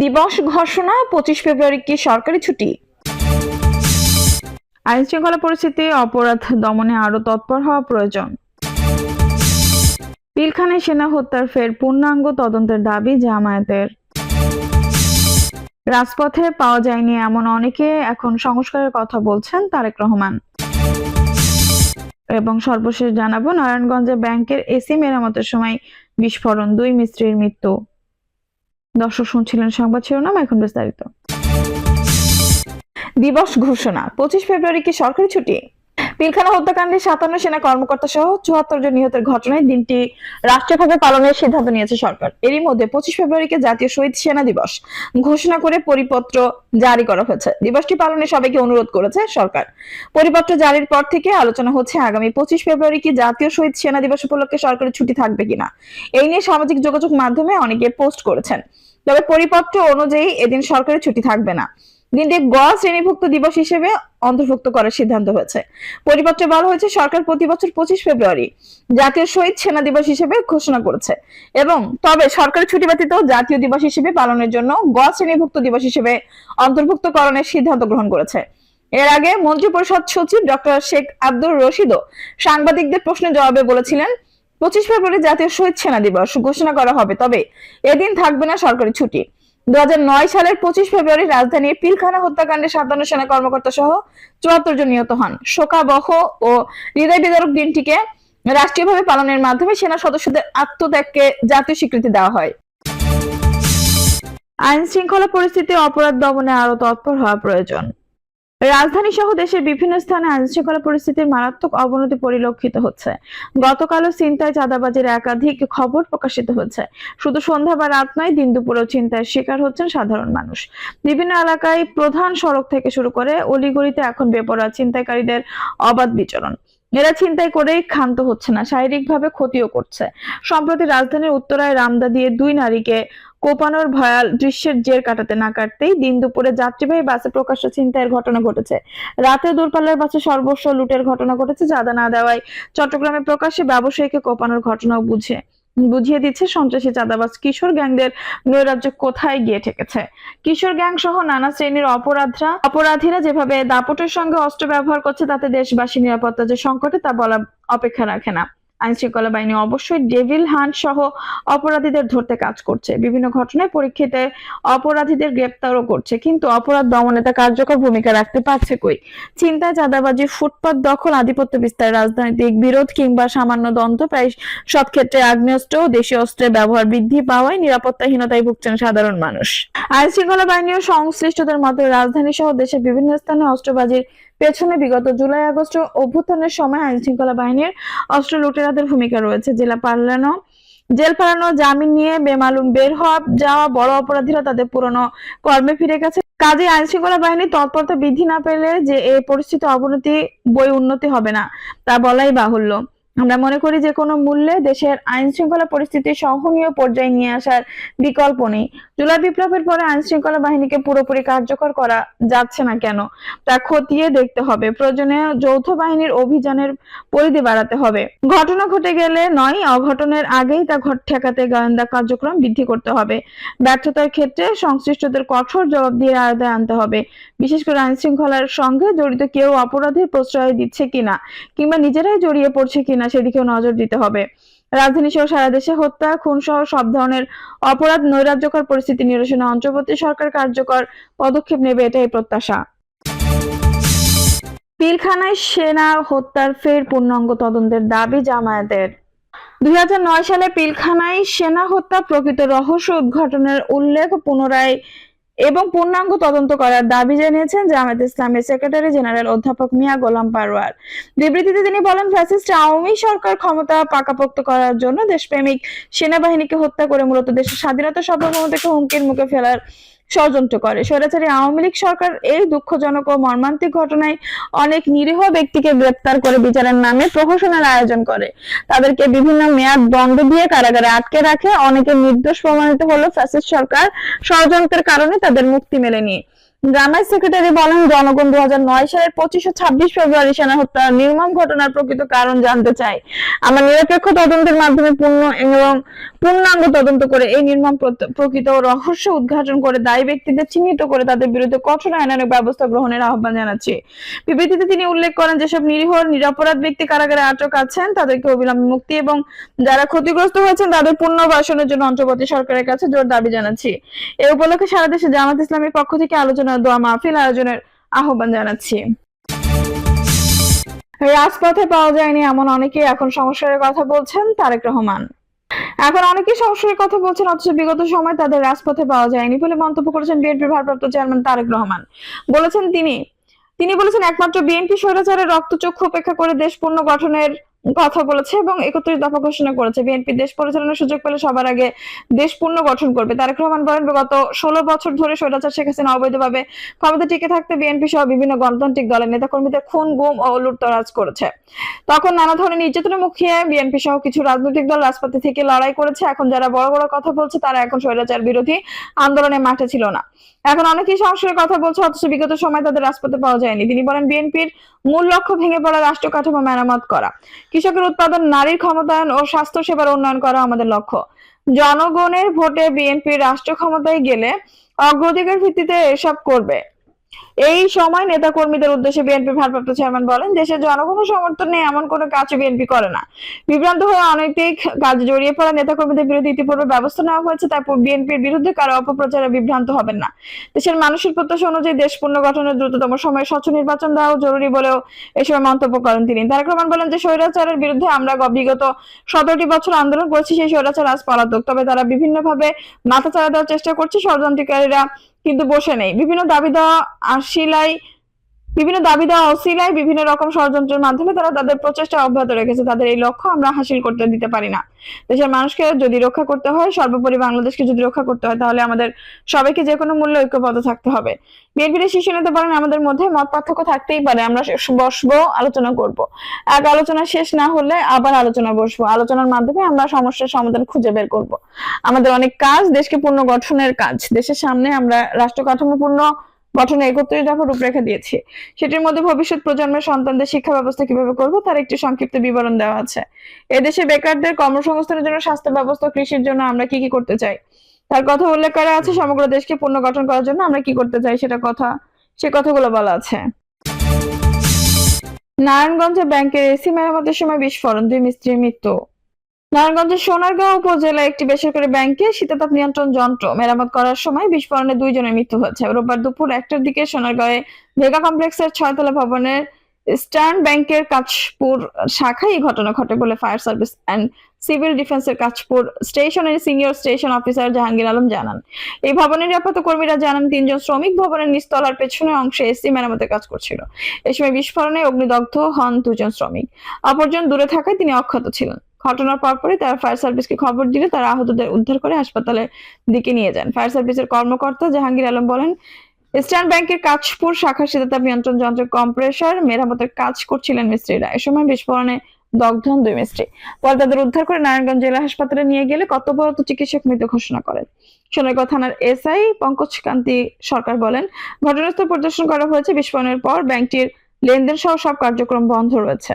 দিবস ঘোষণা, পঁচিশ ফেব্রুয়ারি কি সরকারি ছুটি? আইন শৃঙ্খলা পরিস্থিতি, অপরাধ দমনে আরও তৎপর হওয়া প্রয়োজন। পিলখানায় সেনা হত্যার ফের পূর্ণাঙ্গ তদন্তের দাবি জামায়াতের। রাজপথে পাওয়া যায়নি এমন অনেকে, এখন সংস্কারের কথা বলছেন তারেক রহমান। এবং সর্বশেষ জানাব, নারায়ণগঞ্জে ব্যাংকের এসি মেরামতের সময় বিস্ফোরণ, দুই মিস্ত্রির মৃত্যু। দর্শক শুনছিলেন সংবাদ শিরোনাম, এখন বিস্তারিত। দিবস ঘোষণা, পঁচিশ ফেব্রুয়ারি কি সরকারি ছুটি? পিলখানা হত্যাকাণ্ডে সাতান্ন সেনা কর্মকর্তা সহ চুয়াত্তর জন নিহতের ঘটনায় দিনটি রাষ্ট্রীয়ভাবে পালনের সিদ্ধান্ত নিয়েছে সরকার। এরই মধ্যে পঁচিশ ফেব্রুয়ারিকে জাতীয় শহীদ সেনা দিবস ঘোষণা করে পরিপত্র জারি করা হয়েছে। দিবসটি পালনে সবাইকে অনুরোধ করেছে সরকার। পরিপত্র জারির পর থেকে আলোচনা হচ্ছে আগামী পঁচিশ ফেব্রুয়ারি কি জাতীয় শহীদ সেনা দিবস উপলক্ষে সরকারি ছুটি থাকবে কিনা। এই নিয়ে সামাজিক যোগাযোগ মাধ্যমে অনেকে পোস্ট করেছেন। তবে পরিপত্র অনুযায়ী এদিন সরকারি ছুটি থাকবে না। দিনটি গ শ্রেণীভুক্ত দিবস হিসেবে অন্তর্ভুক্ত করার সিদ্ধান্ত হয়েছে। পরিপত্রে বলা হয়েছে, সরকার প্রতি বছর পঁচিশ ফেব্রুয়ারি জাতীয় শহীদ সেনা দিবস হিসেবে ঘোষণা করেছে এবং তবে সরকারি ছুটি ব্যতীত জাতীয় দিবস হিসেবে পালনের জন্য গ শ্রেণীভুক্ত দিবস হিসেবে অন্তর্ভুক্ত অন্তর্ভুক্তকরণের সিদ্ধান্ত গ্রহণ করেছে। এর আগে মন্ত্রিপরিষদ সচিব ডক্টর শেখ আব্দুর রশিদও সাংবাদিকদের প্রশ্নের জবাবে বলেছিলেন পঁচিশ ফেব্রুয়ারি জাতীয় শহীদ সেনা দিবস ঘোষণা করা হবে, তবে এদিন থাকবে না সরকারি ছুটি। দু হাজার নয় সালের পঁচিশ ফেব্রুয়ারি রাজধানীর পিলখানা হত্যাকাণ্ডে সাতান্ন সেনা কর্মকর্তা সহ চুয়াত্তর জন নিহত হন। শোকাবহ ও হৃদয় বিদারক দিনটিকে রাষ্ট্রীয়ভাবে পালনের মাধ্যমে সেনা সদস্যদের আত্মত্যাগকে জাতীয় স্বীকৃতি দেওয়া হয়। আইন শৃঙ্খলা পরিস্থিতি, অপরাধ দমনে আরও তৎপর হওয়া প্রয়োজন। রাজধানী সহ দেশের বিভিন্ন স্থানে আইন শৃঙ্খলা পরিস্থিতির মারাত্মক অবনতি পরিলক্ষিত হচ্ছে। গতকালও চিন্তায় চাঁদাবাজির একাধিক খবর প্রকাশিত হচ্ছে। শুধু সন্ধ্যা বা রাত নয়, দিন দুপুরেও চিন্তার শিকার হচ্ছেন সাধারণ মানুষ। বিভিন্ন এলাকায় প্রধান সড়ক থেকে শুরু করে অলিগলিতে এখন বেপরোয়া ছিনতাইকারীদের অবাধ বিচরণ। এরা চিন্তাই করেই ক্ষান্ত হচ্ছে না, শারীরিকভাবে ক্ষতিও করছে। সম্প্রতি রাজধানীর উত্তরায় রামদা দিয়ে দুই নারীকে কোপানোর ভয়াল দৃশ্যের জের কাটাতে না কাটতেই দিন দুপুরে যাত্রীবাহী বাসে প্রকাশ্য ছিনতাইয়ের ঘটনা ঘটেছে। রাতে দূরপাল্লার বাসে সর্বস্ব লুটের ঘটনা ঘটেছে চাঁদা না দেওয়ায়। চট্টগ্রামে প্রকাশ্যে ব্যবসায়ীকে কোপানোর ঘটনাও বুঝে, বুঝিয়ে দিচ্ছে সন্ত্রাসী চাঁদাবাজ। কিশোর গ্যাংদের নৈরাজ্য কোথায় গিয়ে ঠেকেছে? কিশোর গ্যাং সহ নানা শ্রেণির অপরাধরা, অপরাধীরা যেভাবে দাপটের সঙ্গে অস্ত্র ব্যবহার করছে তাতে দেশবাসী নিরাপত্তা যে সংকটে তা বলা অপেক্ষা রাখে না। আইন শৃঙ্খলা বাহিনী অবশ্যই ডেভিল হান্ট সহ অপরাধীদের ধরতে কাজ করছে। বিভিন্ন ঘটনায় পরীক্ষিতে অপরাধীদের গ্রেপ্তারও করছে, কিন্তু অপরাধ দমনে তা কার্যকর ভূমিকা রাখতে পারছে কই? চিন্তায় চাঁদাবাজি, ফুটপাত দখল, আধিপত্য বিস্তার, রাজনৈতিক বিরোধ কিংবা সামান্য দ্বন্দ্ব প্রায় সব ক্ষেত্রে আগ্নেয়াস্ত্র দেশীয় অস্ত্রের ব্যবহার বৃদ্ধি পাওয়ায় নিরাপত্তাহীনতায় ভুগছেন সাধারণ মানুষ। আইন শৃঙ্খলা বাহিনী ও সংশ্লিষ্টদের মতে রাজধানী সহ দেশের বিভিন্ন স্থানে অস্ত্রবাজির পেছনে বিগত জুলাই, আগস্ট অভ্যুত্থানের সময় আইন শৃঙ্খলা বাহিনীর অস্ত্র লুটেরাদের ভূমিকা রয়েছে। জেলা পালানো, জেল পালানো, জামিন নিয়ে বেমালুম বের হওয়া যাওয়া বড় অপরাধীরা তাদের পুরনো কর্মে ফিরে গেছে। কাজে আইন শৃঙ্খলা বাহিনীর তৎপরতা বৃদ্ধি না পেলে যে এই পরিস্থিতি অবনতি বই উন্নতি হবে না, তা বলাই বাহুল্য। আমরা মনে করি যে কোনো মূল্যে দেশের আইন শৃঙ্খলা পরিস্থিতি সহনীয় পর্যায়ে নিয়ে আসার বিকল্প নেই। জুলাই বিপ্লবের পরে আইন শৃঙ্খলা বাহিনীকে পুরোপুরি কার্যকর করা যাচ্ছে না কেন? তা খতিয়ে দেখতে হবে। প্রয়োজনে যৌথ বাহিনীর অভিযানের পরিধি বাড়াতে হবে। ঘটনা ঘটে গেলে নয়, অঘটনের আগেই তা ঘট ঠেকাতে গোয়েন্দা কার্যক্রম বৃদ্ধি করতে হবে। ব্যর্থতার ক্ষেত্রে সংশ্লিষ্টদের কঠোর জবাব দিয়ে আয়তায় আনতে হবে। বিশেষ করে আইন শৃঙ্খলার সঙ্গে জড়িত কেউ অপরাধের প্রশ্রয় দিচ্ছে কিনা, কিংবা নিজেরাই জড়িয়ে পড়ছে কিনা সেদিকেও নজর দিতে হবে। রাজধানী সহ সারা দেশে হত্যা খুন সহ সব ধরনের অপরাধ নৈরাজ্যকর পরিস্থিতি নিরসনে অন্তর্বর্তী সরকার কার্যকর পদক্ষেপ নেবে এটাই প্রত্যাশা। পিলখানায় সেনা হত্যার ফের পূর্ণাঙ্গ তদন্তের দাবি জামায়াতের। দুই হাজার নয় সালে পিলখানায় সেনা হত্যা প্রকৃত রহস্য উদ্ঘাটনের উল্লেখ পুনরায় এবং পূর্ণাঙ্গ তদন্ত করার দাবি জানিয়েছেন জামায়াত ইসলামের সেক্রেটারি জেনারেল অধ্যাপক মিয়া গোলাম পারওয়ার বিবৃতিতে তিনি বলেন, ফ্যাসিস্ট আওয়ামী সরকার ক্ষমতা পাকাপোক্ত করার জন্য দেশপ্রেমিক সেনাবাহিনীকে হত্যা করে মূলত দেশের স্বাধীনতা সার্বভৌমত্বকে হুমকির মুখে ফেলার ষড়যন্ত্র করে। স্বৈরাচারী আওয়ামী লীগ সরকার এই দুঃখজনক ও মর্মান্তিক ঘটনায় অনেক নিরীহ ব্যক্তিকে গ্রেপ্তার করে বিচারের নামে প্রহসনের আয়োজন করে। তাদেরকে বিভিন্ন মেয়াদ দণ্ড দিয়ে কারাগারে আটকে রাখে। অনেকে নির্দোষ প্রমাণিত হলো ফ্যাসিস্ট সরকার ষড়যন্ত্রের কারণে তাদের মুক্তি মেলেনি। সেক্রেটারি বলেন, জনগণ দু হাজার নয় সালের পঁচিশ ও ছাব্বিশ ফেব্রুয়ারি সেনা হত্যার নির্মম ঘটনার প্রকৃত কারণ জানতে চাই। আমরা নিরপেক্ষ তদন্তের মাধ্যমে পূর্ণ এবং পূর্ণাঙ্গ তদন্ত করে এই নির্মম প্রকৃত রহস্য উদ্ঘাটন করে দায়ী ব্যক্তিদের চিহ্নিত করে তাদের বিরুদ্ধে কঠোর আইনানুগ ব্যবস্থা গ্রহণের আহ্বান জানাচ্ছি। বিবৃতিতে তিনি উল্লেখ করেন, যেসব নিরীহ, নিরাপরাধ ব্যক্তি কারাগারে আটক আছেন, তাদেরকে অবিলম্বে মুক্তি এবং যারা ক্ষতিগ্রস্ত হয়েছেন, তাদের পুনর্বাসনের জন্য অন্তর্বর্তী সরকারের কাছে জোর দাবি জানাচ্ছি। এ উপলক্ষে সারা দেশে জামাত ইসলামের পক্ষ থেকে আলোচনা দোয়া মাহফিল আয়োজনের আহ্বান জানাচ্ছি। রাজপথে পাওয়া যায়নি এমন অনেকেই এখন সমস্যার কথা বলছেন তারেক রহমান। এখন অনেকেই সমস্যার কথা বলছেন, অথচ বিগত সময় তাদের রাজপথে পাওয়া যায়নি বলে মন্তব্য করেছেন বিএনপির ভারপ্রাপ্ত চেয়ারম্যান তারেক রহমান। বলেছেন তিনি তিনি বলেছেন একমাত্র বিএনপি স্বৈরাচারের রক্তচক্ষু উপেক্ষা করে দেশ পূর্ণ গঠনের কথা বলেছে এবং একত্রিশ দফা ঘোষণা করেছে। বিএনপি দেশ পরিচালনার সুযোগ পেলে সবার আগে দেশ পূর্ণ গঠন করবে। তারেক রহমান বলেন গত ষোলো বছর ধরে স্বৈরাচার শেখ হাসিনা অবৈধভাবে ক্ষমতা টিকে থাকতে বিএনপি সহ বিভিন্ন গণতান্ত্রিক দলের নেতাকর্মীদের খুন, গুম ও লুটতরাজ করেছে। তখন নানা ধরনের নির্যাতনের মুখে বিএনপি সহ কিছু রাজনৈতিক দল রাজপথে থেকে লড়াই করেছে। এখন যারা বড় বড় কথা বলছে, তারা এখন স্বৈরাচার বিরোধী আন্দোলনে মাঠে ছিল না। এখন অনেকেই সংস্কারের কথা বলছে, অথচ বিগত সময় তাদের রাজপথে পাওয়া যায়নি। তিনি বলেন, বিএনপির মূল লক্ষ্য ভেঙে পড়া রাষ্ট্র কাঠামো মেরামত করা, কৃষকের উৎপাদন, নারীর ক্ষমতায়ন ও স্বাস্থ্য সেবার উন্নয়ন করা আমাদের লক্ষ্য। জনগণের ভোটে বিএনপি রাষ্ট্র ক্ষমতায় গেলে অগ্রাধিকার ভিত্তিতে এসব করবে। এই সময় নেতা কর্মীদের উদ্দেশ্যে বিএনপি ভারপ্রাপ্ত চেয়ারম্যান বলেন, দেশের জনগণের সমর্থন নেই, এমন কোনো কাজ বিএনপি করে না। বিভ্রান্ত হয়ে অনৈতিক কাজে জড়িয়ে পড়া নেতা কর্মীদের বিরুদ্ধে ইতিপূর্বে ব্যবস্থা নেওয়া হয়েছে, তাই বিএনপির বিরুদ্ধে কারও অপপ্রচারে বিভ্রান্ত হবেন না। দেশের মানুষের প্রত্যাশা অনুযায়ী দেশ পূর্ণ গঠনের দ্রুততম সময়ে স্বচ্ছ নির্বাচন দেওয়া জরুরি বলেও এ সময় মন্তব্য করেন তিনি। তারেক রহমান বলেন যে, স্বৈরাচারের বিরুদ্ধে আমরা বিগত সতেরোটি বছর আন্দোলন করেছি, সেই স্বৈরাচার আজ পলাতক। তবে তারা বিভিন্নভাবে মাথা চাড়া দেওয়ার চেষ্টা করছে। ষড়যন্ত্রকারীরা কিন্তু বসে নেই। বিভিন্ন দাবি দেওয়া আশিলাই বিভিন্ন দাবি দেওয়া অশিলায় বিভিন্ন রকম ষড়যন্ত্রের মাধ্যমে তারা তাদের প্রচেষ্টা অব্যাহত রেখেছে। তাদের এই লক্ষ্য আমরা হাসিল করতে দিতে পারি না। দেশের মানুষকে যদি রক্ষা করতে হয়, সর্বোপরি বাংলাদেশকে যদি রক্ষা করতে হয়, তাহলে আমাদের সবাইকে যে কোনো মূল্যে ঐক্যবদ্ধ থাকতে হবে। বিএনপির শীর্ষ নেতা বলেন, আমাদের মধ্যে মত পার্থক্য থাকতেই পারে, আমরা বসবো, আলোচনা করব। এক আলোচনা শেষ না হলে আবার আলোচনা বসবো। আলোচনার মাধ্যমে আমরা সমস্যার সমাধান খুঁজে বের করব। আমাদের অনেক কাজ, দেশকে পূর্ণ গঠনের কাজ। দেশের সামনে আমরা রাষ্ট্র কাঠামো পূর্ণ গঠনে একত্রিশ দফা রূপরেখা দিয়েছি। সেটির মধ্যে ভবিষ্যৎ প্রজন্মের সন্তানদের শিক্ষা ব্যবস্থা কীভাবে করব তার একটি সংক্ষিপ্ত বিবরণ দেওয়া আছে। এদেশে বেকারদের কর্মসংস্থানের জন্য স্বাস্থ্য ব্যবস্থা কৃষির জন্য আমরা কি কি করতে চাই? তার কথা উল্লেখ করা আছে সমগ্র দেশকে পুনর্গঠন করার জন্য আমরা কি করতে চাই সেটা কথা সে কথাগুলো বলা আছে। নারায়ণগঞ্জে ব্যাংকের এসি মেরামতের সময় বিস্ফোরণ দুই মিস্ত্রির মৃত্যু। নারায়ণগঞ্জের সোনারগাঁও উপজেলায় একটি বেসরকারি ব্যাংকে শীতাতাপ নিয়ন্ত্রণ যন্ত্র মেরামত করার সময় বিস্ফোরণে দুইজনের মৃত্যু হয়েছে। রোববার দুপুর একটার দিকে সোনারগাঁয়ে মেগা কমপ্লেক্সের ছয়তলা ভবনের স্টার্ন ব্যাংকের কাঁচপুর শাখায় এই ঘটনা ঘটে বলে ফায়ার সার্ভিস অ্যান্ড সিভিল ডিফেন্সের কাঁচপুর স্টেশনের senior station officer Jahangir Alam জানান, এই ভবনের নিরাপত্তা কর্মীরা জানান, তিনজন শ্রমিক ভবনের নিচতলার পেছনে অংশে এসি মেরামতের কাজ করছিল। এ সময় বিস্ফোরণে অগ্নিদগ্ধ হন দুজন শ্রমিক। অপরজন দূরে থাকায় তিনি অক্ষত ছিলেন। ঘটনার পরপরই তারা ফায়ার সার্ভিসকে খবর দিলে তারা আহতদের উদ্ধার করে হাসপাতালের দিকে নিয়ে যান। ফায়ার সার্ভিসের কর্মকর্তা জাহাঙ্গীর আলম বলেন, ইস্টার্ন ব্যাংকের কাঁচপুর শাখা শীতাতাপ নিয়ন্ত্রণ যন্ত্রের কম্প্রেসার মেরামতের কাজ করছিলেন মিস্ত্রিরা। এ সময় বিস্ফোরণে দগ্ধ হন দুই মিস্ত্রি। পরে তাদের উদ্ধার করে নারায়ণগঞ্জ জেলা হাসপাতালে নিয়ে গেলে কর্তব্যরত চিকিৎসক মৃত ঘোষণা করেন। সোনারগাঁও থানার এসআই পঙ্কজ কান্তি সরকার বলেন, ঘটনাস্থল পরিদর্শন করা হয়েছে। বিস্ফোরণের পর ব্যাংকটির লেনদেন সহ সব কার্যক্রম বন্ধ রয়েছে।